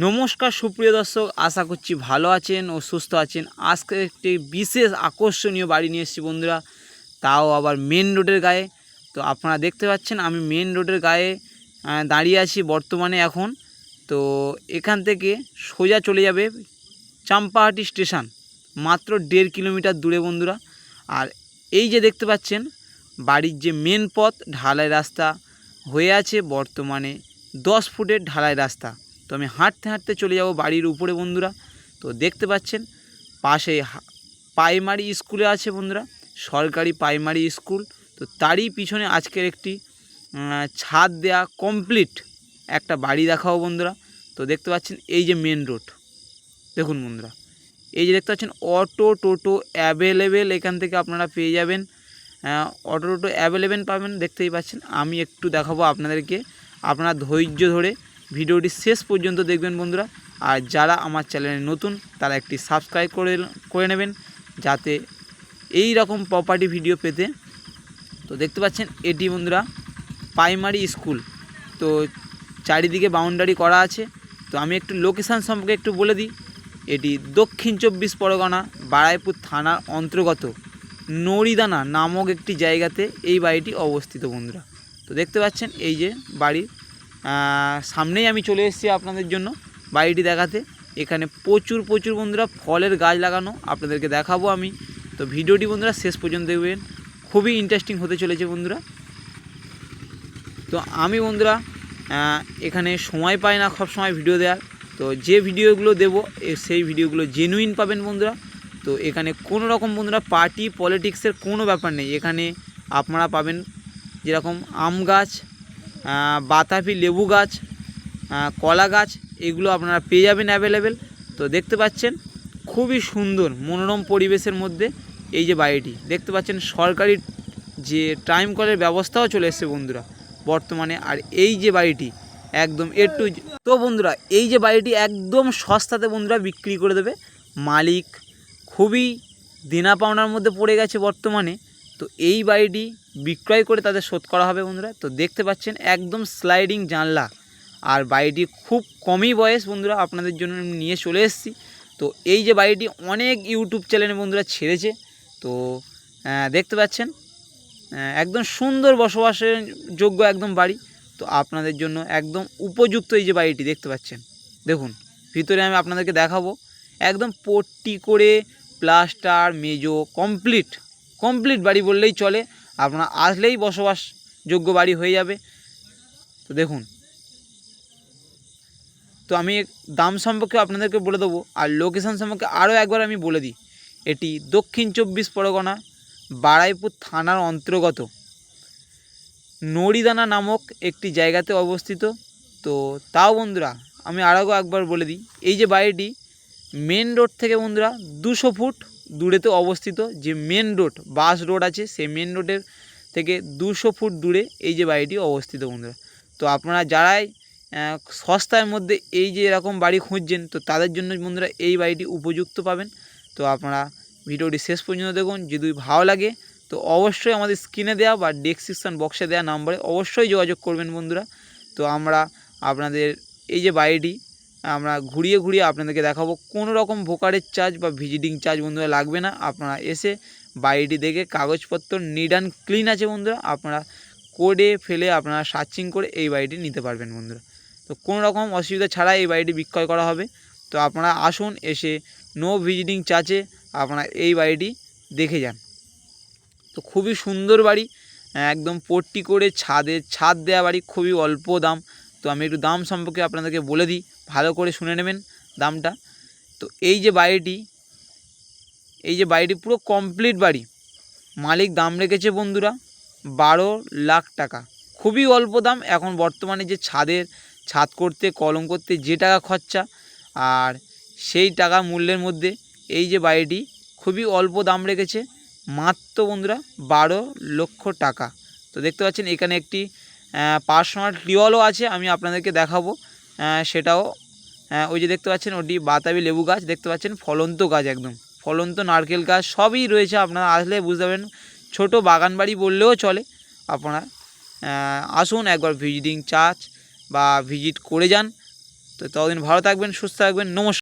নমস্কার, সুপ্রিয় দর্শক, আশা করছি ভালো আছেন ও সুস্থ আছেন। আজকে একটি বিশেষ আকর্ষণীয় বাড়ি নিয়ে এসেছি বন্ধুরা, তাও আবার মেন রোডের গায়ে। তো আপনারা দেখতে পাচ্ছেন, আমি মেন রোডের গায়ে দাঁড়িয়ে আছি বর্তমানে এখন। তো এখান থেকে সোজা চলে যাবে চাম্পাহাটি স্টেশন, মাত্র দেড় কিলোমিটার দূরে বন্ধুরা। আর এই যে দেখতে পাচ্ছেন, বাড়ির যে মেন পথ, ঢালাই রাস্তা হয়ে আছে বর্তমানে দশ ফুটের ঢালাই রাস্তা। তো আমি হাঁটতে হাঁটতে চলে যাব বাড়ির উপরে বন্ধুরা। তো দেখতে পাচ্ছেন, পাশে প্রাইমারি স্কুলে আছে বন্ধুরা, সরকারি প্রাইমারি স্কুল। তো তারই পিছনে আজকের একটি ছাদ দেয়া কমপ্লিট একটা বাড়ি দেখাও বন্ধুরা। তো দেখতে পাচ্ছেন, এই যে মেন রোড দেখুন বন্ধুরা, এই যে দেখতে পাচ্ছেন, অটো টোটো অ্যাভেলেবেল এখান থেকে আপনারা পেয়ে যাবেন। অটো টোটো অ্যাভেলেবেল পাবেন, দেখতেই পাচ্ছেন। আমি একটু দেখাবো আপনাদেরকে, আপনারা ধৈর্য ধরে ভিডিওটি শেষ পর্যন্ত দেখবেন বন্ধুরা। আর যারা আমার চ্যানেলে নতুন, তারা একটি সাবস্ক্রাইব করে করে নেবেন, যাতে এই রকম প্রপার্টি ভিডিও পেতে। তো দেখতে পাচ্ছেন, এটি বন্ধুরা প্রাইমারি স্কুল তো চারিদিকে বাউন্ডারি করা আছে। তো আমি একটু লোকেশান সম্পর্কে একটু বলে দিই। এটি দক্ষিণ চব্বিশ পরগনা, বারাইপুর থানার অন্তর্গত নড়িদানা নামক একটি জায়গাতে এই বাড়িটি অবস্থিত বন্ধুরা। তো দেখতে পাচ্ছেন, এই যে বাড়ির সামনেই আমি চলে এসেছি আপনাদের জন্য বাড়িটি দেখাতে। এখানে প্রচুর প্রচুর বন্ধুরা ফলের গাছ লাগানো আপনাদেরকে দেখাবো আমি। তো ভিডিওটি বন্ধুরা শেষ পর্যন্ত দেখবেন। খুবই ইন্টারেস্টিং হতে চলেছে বন্ধুরা। তো আমি বন্ধুরা এখানে সময় পাই না সব সময় ভিডিও দেওয়ার। তো যে ভিডিওগুলো দেবো সেই ভিডিওগুলো জেনুইন পাবেন বন্ধুরা। তো এখানে কোনো রকম বন্ধুরা পার্টি পলিটিক্সের কোনো ব্যাপার নেই। এখানে আপনারা পাবেন যেরকম আম গাছ বাতাবি লেবু গাছ কলা গাছ, এগুলো আপনারা পেয়ে যাবেন অ্যাভেলেবেল তো দেখতে পাচ্ছেন, খুবই সুন্দর, মনোরম পরিবেশের মধ্যে এই যে বাড়িটি। দেখতে পাচ্ছেন, সরকারি যে টাইম কলের ব্যবস্থাও চলে এসেছে বন্ধুরা, বর্তমানে। আর এই যে বাড়িটি, একদম একটু তো বন্ধুরা, এই যে বাড়িটি একদম সস্তাতে বন্ধুরা বিক্রি করে দেবে। মালিক খুবই দেনা পাওনার মধ্যে পড়ে গেছে বর্তমানে। তো এই বাড়িটি বিক্রয় করে তাদের শোধ করা হবে বন্ধুরা। তো দেখতে পাচ্ছেন একদম স্লাইডিং জানলা। আর বাড়িটি খুব কমই বয়স বন্ধুরা, আপনাদের জন্য নিয়ে চলে এসেছি। তো এই যে বাড়িটি অনেক ইউটিউব চ্যানেলে বন্ধুরা ছেড়েছে। তো দেখতে পাচ্ছেন একদম সুন্দর বসবাসের যোগ্য একদম বাড়ি। তো আপনাদের জন্য একদম উপযুক্ত এই যে বাড়িটি দেখতে পাচ্ছেন। দেখুন, ভিতরে আমি আপনাদেরকে দেখাবো। একদম পট্টি করে প্লাস্টার, মেজো, কমপ্লিট। কমপ্লিট বাড়ি বললেই চলে। আপনার আসলেই বসবাসযোগ্য বাড়ি হয়ে যাবে। তো দেখুন। তো আমি দাম সম্পর্কে আপনাদেরকে বলে দেবো, আর লোকেশান সম্পর্কে আরও একবার আমি বলে দিই। এটি দক্ষিণ চব্বিশ পরগনা, বারাইপুর থানার অন্তর্গত। নড়িদানা নামক একটি জায়গাতে অবস্থিত। তো তাও বন্ধুরা, আমি আরও একবার বলে দিই, এই যে বাড়িটি মেন রোড থেকে বন্ধুরা, দুশো ফুট দূরেতে অবস্থিত, যে মেন রোড বাস রোড আছে, সেই মেন রোডের থেকে দুশো ফুট দূরে এই যে বাড়িটি অবস্থিত বন্ধুরা। তো আপনারা যারাই সস্তার মধ্যে এই যে এরকম বাড়ি খুঁজছেন, তো তাদের জন্য বন্ধুরা এই বাড়িটি উপযুক্ত পাবেন। তো আপনারা ভিডিওটি শেষ পর্যন্ত দেখুন, যদি ভালো লাগে, তো অবশ্যই আমাদের স্ক্রিনে দেওয়া বা ডেসক্রিপশান বক্সে দেওয়া নাম্বারে অবশ্যই যোগাযোগ করবেন বন্ধুরা। তো আমরা আপনাদের এই যে বাড়িটি আমরা ঘুরিয়ে ঘুরিয়ে আপনাদেরকে দেখাবো। কোনো রকম ভোকারের চার্জ বা ভিজিটিং চার্জ বন্ধুরা লাগবে না। আপনারা এসে বাড়িটি দেখে কাগজপত্র নিড অ্যান্ড ক্লিন আছে বন্ধুরা। আপনারা কোডে ফেলে আপনারা সার্চিং করে এই বাড়িটি নিতে পারবেন বন্ধুরা। তো কোনো রকম অসুবিধা ছাড়া এই বাড়িটি বিক্রয় করা হবে। তো আপনারা আসুন, এসে নো ভিজিটিং চার্জে আপনারা এই বাড়িটি দেখে যান। তো খুবই সুন্দর বাড়ি। একদম পট্টি করে ছাদে, ছাদ দেওয়া বাড়ি, খুবই অল্প দাম। তো আমি একটু দাম সম্পর্কে আপনাদেরকে বলে দিই। ভালো করে শুনে নেবেন দামটা। তো এই যে বাড়িটি, এই যে বাড়িটি পুরো কমপ্লিট বাড়ি। মালিক দাম রেখেছে বন্ধুরা বারো লাখ টাকা। খুবই অল্প দাম, এখন বর্তমানে যে ছাদের, ছাদ করতে, কলম করতে যে টাকা খরচা আর সেই টাকা মূল্যের মধ্যে এই যে বাড়িটি খুবই অল্প দাম রেখেছে। মাত্র বন্ধুরা বারো লক্ষ টাকা। তো দেখতে পাচ্ছেন এখানে একটি পার্সোনাল টিওলও আছে, আমি আপনাদেরকে দেখাবো। সেটাও ওই যে দেখতে পাচ্ছেন, ওটি বাতাবি লেবু গাছ, দেখতে পাচ্ছেন, ফলন্ত গাছ একদম। ফলন্ত নারকেল গাছ, সবই রয়েছে, আপনারা আসলে বুঝতে পারবেন। ছোটো বাগান বাড়ি বললেও চলে। আপনারা আসুন একবার ভিজিটিং চার্চ বা ভিজিট করে যান। তো তো ততদিন ভালো থাকবেন, সুস্থ থাকবেন, নমস্কার।